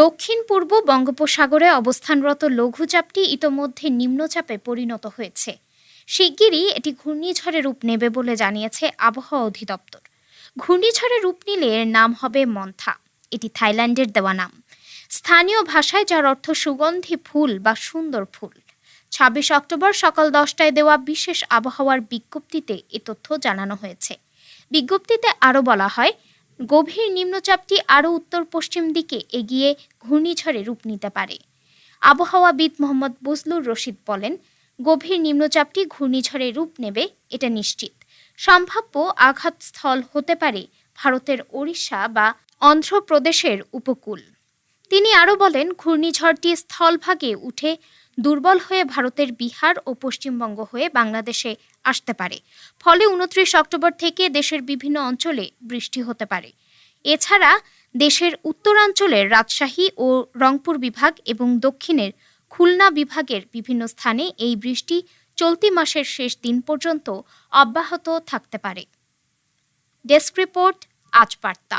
দক্ষিণ পূর্ব বঙ্গোপসাগরে অবস্থানরত লঘুচাপটি ইতোমধ্যে নিম্নচাপে পরিণত হয়েছে। শিগগিরই এটি ঘূর্ণিঝড়ে রূপ নেবে বলে জানিয়েছে আবহাওয়া অধিদপ্তর। ঘূর্ণিঝড়ে রূপ নিলে এর নাম হবে মন্থা। এটি থাইল্যান্ডের দেওয়া নাম। স্থানীয় ভাষায় যার অর্থ সুগন্ধি ফুল বা সুন্দর ফুল। ছাব্বিশ অক্টোবর সকাল দশটায় দেওয়া বিশেষ আবহাওয়ার বিজ্ঞপ্তিতে এ তথ্য জানানো হয়েছে। বিজ্ঞপ্তিতে আরও বলা হয় গভীর নিম্নচাপটি আরও উত্তর পশ্চিম দিকে এগিয়ে ঘূর্ণিঝড়ে রূপ নিতে পারে। আবহাওয়াবিদ মোহাম্মদ বজলুর রশিদ বলেন, গভীর নিম্নচাপটি ঘূর্ণিঝড়ে রূপ নেবে, এটা নিশ্চিত। সম্ভাব্য আঘাতস্থল হতে পারে ভারতের ওড়িশা বা অন্ধ্রপ্রদেশের উপকূল। তিনি আরও বলেন, ঘূর্ণিঝড়টি স্থলভাগে উঠে দুর্বল হয়ে ভারতের বিহার ও পশ্চিমবঙ্গ হয়ে বাংলাদেশে আসতে পারে। ফলে উনত্রিশ অক্টোবর থেকে দেশের বিভিন্ন অঞ্চলে বৃষ্টি হতে পারে। এছাড়া দেশের উত্তরাঞ্চলের রাজশাহী ও রংপুর বিভাগ এবং দক্ষিণের খুলনা বিভাগের বিভিন্ন স্থানে এই বৃষ্টি চলতি মাসের শেষ দিন পর্যন্ত অব্যাহত থাকতে পারে। ডেস্ক রিপোর্ট, আজ বার্তা।